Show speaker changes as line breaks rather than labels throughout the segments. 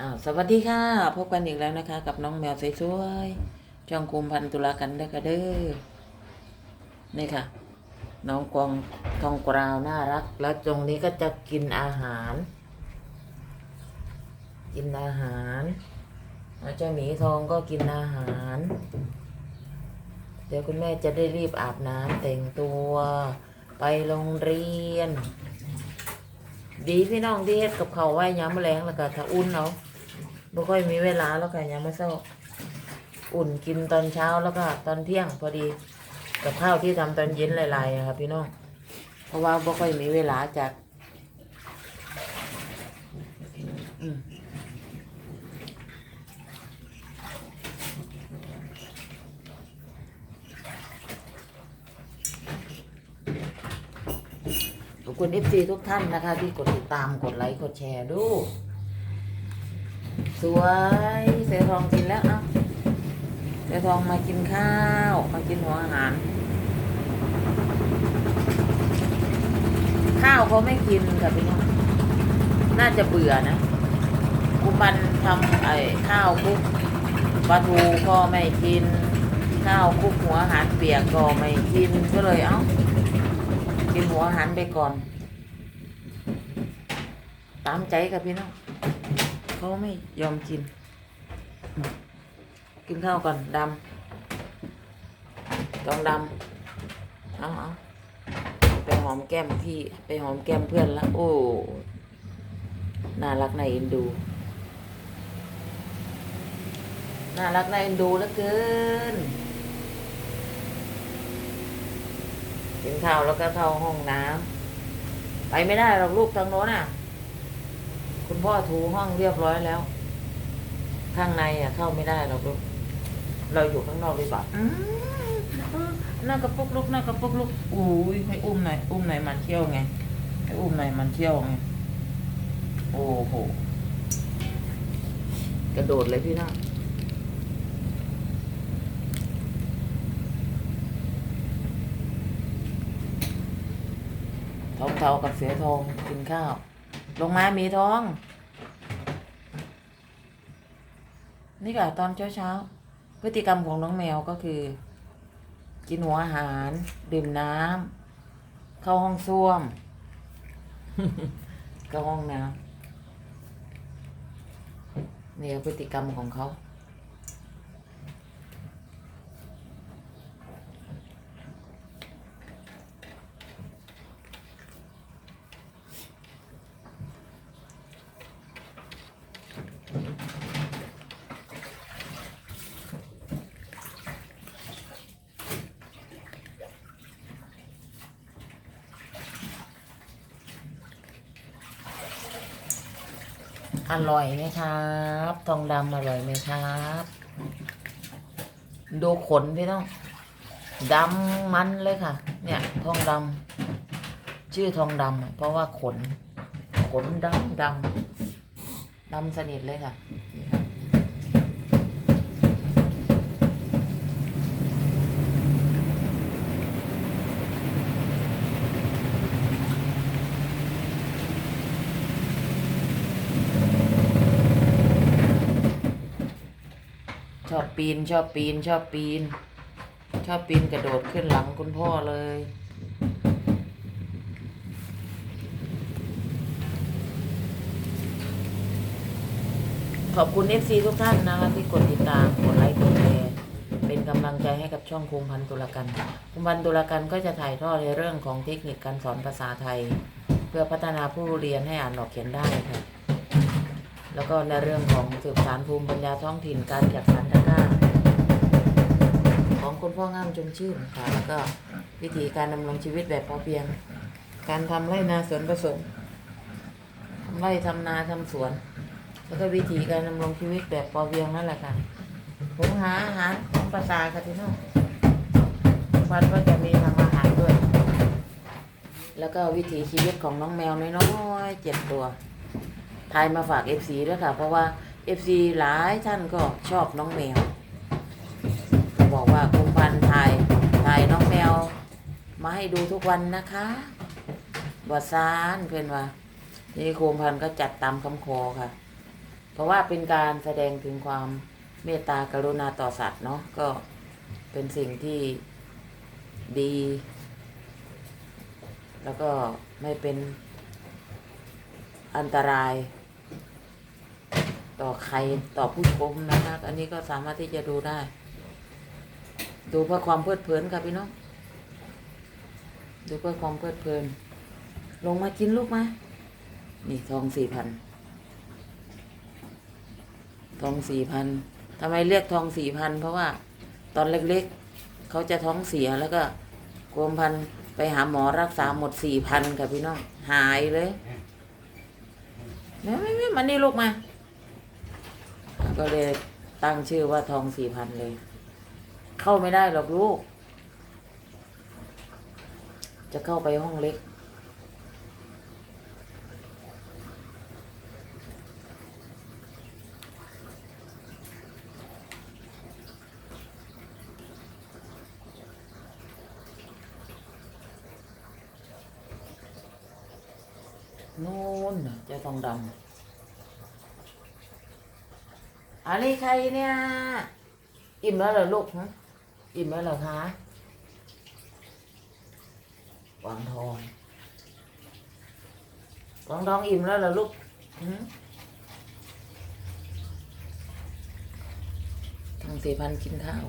อ้าวสวัสดีค่ะ พบกันอีกแล้วนะคะ กับน้องแมวสวยๆช่องคุมพันตุลากันเด้อค่ะเด้อนี่ค่ะ น้องกวางทองกราวน่ารัก แล้วตรงนี้ก็จะกินอาหาร กินอาหารแล้วเจ้าหมีทองก็กินอาหาร เดี๋ยวคุณแม่จะได้รีบอาบน้ำแต่งตัวไปโรงเรียน ดีพี่น้องที่เฮ็ดกับเขาไว้ยามมะแรงแล้วก็ถ้าอุ่นเอาะ บ่ค่อยมีเวลาแล้วก็ยามมื้อเช้าอุ่นกินตอนเช้าแล้วก็ตอนเที่ยงพอดีกับข้าวที่ทำตอนเย็นหลายๆอะครับพี่น้องเพราะว่าบ่ค่อยมีเวลาจากขอบคุณ FC ทุกท่านนะคะ ที่กดติดตามกดไลค์กดแชร์ดู สวยเสือทองกินแล้วเอ้าเสือทองมากินข้าว มากินหัวอาหาร ข้าวเขาไม่กินค่ะพี่น้องน่าจะเบื่อนะกุบันทำไอ้ข้าวคุกปลาทูก็ไม่กิน ข้าวคุกหัวอาหารเปียกก็ไม่กินก็เลยเอ้ากินหัวอาหารไปก่อน ตามใจกับพี่น้อง เขาไม่ยอมกิน กินข้าวก่อนดำต้องดำเอาเอาไปหอมแก้มพี่ไปหอมแก้มเพื่อนละโอ้ น่ารักน่าเอ็นดู น่ารักน่าเอ็นดูเหลือเกิน กินข้าวแล้วก็เข้าห้องน้ำไปไม่ได้หรอกลูกทางโน้นน่ะ คุณพ่อถูห้องเรียบร้อยแล้ว ข้างในอะ เข้าไม่ได้หรอกลูกเราอยู่ข้างนอกดีกว่าหน้ากระปุกลูกหน้ากระปุกลูกอุ้ยให้อุ้มหน่อยอุ้มหน่อยมันเที่ยวไงให้อุ้มหน่อยมันเที่ยวไงโอ้โหกระโดดเลยพี่น้องทองเทากับเสือทองกินข้าว ลงมามีท้อง นี่ค่ะตอนเช้าเช้าพฤติกรรมของน้องแมวก็คือ กินหัวอาหาร ดื่มน้ำเข้าห้องส้วมเข้าห้องน้ำนี่คือพฤติกรรมของเขา อร่อยไหมครับ ทองดำอร่อยไหมครับ ดูขนพี่ต้องดำมันเลยค่ะ เนี่ย ทองดำชื่อทองดำเพราะว่าขน ขนดำดำ ดำสนิทเลยค่ะนี่ค่ะชอบปีนชอบปีนชอบปีน ชอบปีนกระโดดขึ้นหลังคุณพ่อเลย ขอบคุณ FC ทุกท่านนะคะที่กดติดตามกดไลค์กดแชร์เป็นกำลังใจให้กับช่องคุมพันตุลกันคุมพันตุลกันก็จะถ่ายทอดในเรื่องของเทคนิคการสอนภาษาไทย เพื่อพัฒนาผู้เรียนให้อ่านออกเขียนได้ค่ะ แล้วก็ในเรื่องของสืบสารภูมิปัญญาท้องถิ่นการจัดสรรตะกร้าของคุณพ่องามจงชื่นค่ะแล้วก็วิธีการดำรงชีวิตแบบพอเพียง การทำไร่นาสวนผสมทำไร่ทำนาทำสวน แล้วก็วิธีการดำรงชีวิตแบบพอเพียงนั่นแหละค่ะผมหาอาหารของภาษาค่ะที่น้องวันก็จะมีทำอาหารด้วย แล้วก็วิถีชีวิตของน้องแมวน้อยๆเจ็ดตัวทายมาฝาก FC ด้วยค่ะ เพราะว่า FC หลายท่านก็ชอบน้องแมวบอกว่าคุมพันธ์ถ่ายถ่ายน้องแมว มาให้ดูทุกวันนะคะบอซานเพื่อนว่า นี่คุมพันธ์ก็จัดตามคำขอค่ะ เพราะว่าเป็นการแสดงถึงความเมตตากรุณาต่อสัตว์เนาะก็เป็นสิ่งที่ดี แล้วก็ไม่เป็นอันตราย ต่อใครต่อผู้ชมนะคะอันนี้ก็สามารถที่จะดูได้ ดูเพื่อความเพลิดเพลินค่ะพี่น้องดูเพื่อความเพลิดเพลิน ลงมากินลูกมา นี่ทองสี่พัน ทองสี่พันทำไมเรียกทองสี่พันเพราะว่าตอนเล็กๆ เขาจะท้องเสียแล้วก็กรมพันไปหาหมอรักษาหมดสี่พันค่ะพี่น้อง หายเลยไม่ไม่ไม่มานี่ลูกมา ก็เลยตั้งชื่อว่าทองสี่พันเลย เข้าไม่ได้หรอกลูก จะเข้าไปห้องเล็ก นู่นน่ะเจ้าทองดำอะไรใครเนี่ย อิ่มแล้วเหรอลูกฮะอิ่มแล้วเหรอคะวางทองวางทองอิ่มแล้วเหรอลูกหืมทางสี่พันกินข้าว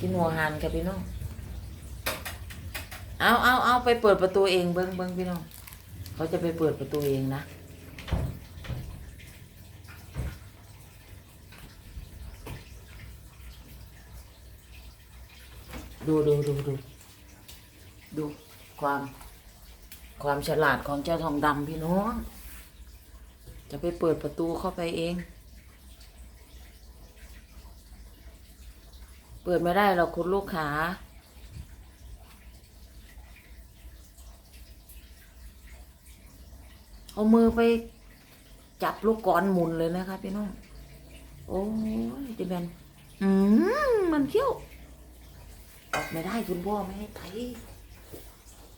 กินหัวหันค่ะพี่น้อง เอาเอาเอาไปเปิดประตูเองเบิ้งเบิ้งพี่น้อง เขาจะไปเปิดประตูเองนะ ดูดูดูดูดูความ ความฉลาดของเจ้าทองดำพี่น้อง จะไปเปิดประตูเข้าไปเอง เปิดไม่ได้หรอกคุณลูกค้า เอามือไปจับลูกกรอนหมุนเลยนะคะพี่น้อง โอ้ยจิแบนอืมมันเขี้ยว ออกไม่ได้คุณพ่อไม่ให้ไป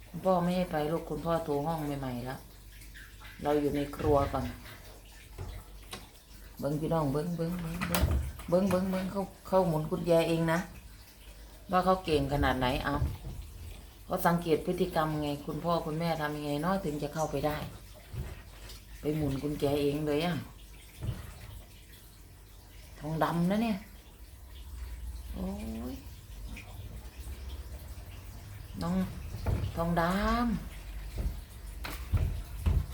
คุณพ่อไม่ให้ไปลูกคุณพ่อโทรห้องใหม่ๆแล้ว เราอยู่ในครัวก่อน เบิ้งพี่น้องเบิ้งเบิ้งเบิ้งเบิ้งเบิ้งเบิ้งเบิ้งเขาเขาหมุนกุญแจเองนะ ว่าเขาเก่งขนาดไหนเอาเขาสังเกตพฤติกรรมไง คุณพ่อคุณแม่ทำยังไงเน้อยถึงจะเข้าไปได้ ไปหมุนกุญแจเองเลยอะทองดำนะเนี่ย โอ้ย น้อง ทองดำ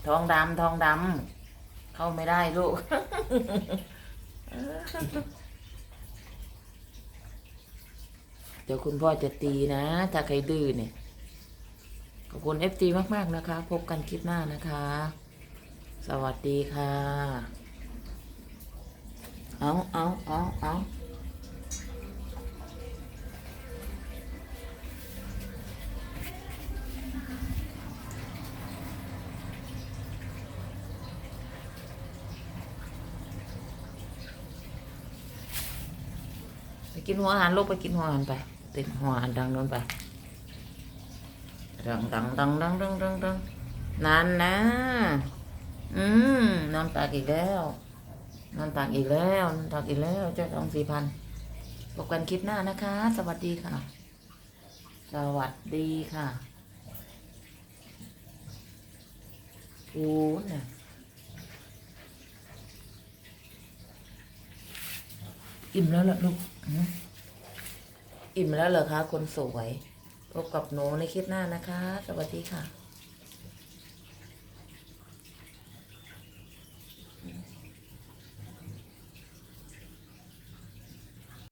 ทองดำ ทองดำ เข้าไม่ได้ลูก เดี๋ยวคุณพ่อจะตีนะ ถ้าใครดื้อเนี่ย ขอบคุณเอฟซีมาก ๆ นะคะ พบกันคลิปหน้านะคะ สวัสดีค่ะ เอาเอาเอาเอาไปกินหัวอาหารลูกไปกินหัวอาหารไป ติดหัวหารดังโน้นไป ดังดังดังดังดังดังดังนั่นนะ อืมน้ำตากอีกแล้วน้ำตากอีกแล้วน้ำตากอีกแล้วเจ้าทองสี่พันพบกันคลิปหน้านะคะ สวัสดีค่ะ สวัสดีค่ะโอ้น่ะอิ่มแล้วเหรอลูก อิ่มแล้วเหรอคะ คนสวย พบกับหนูในคลิปหน้านะคะ สวัสดีค่ะ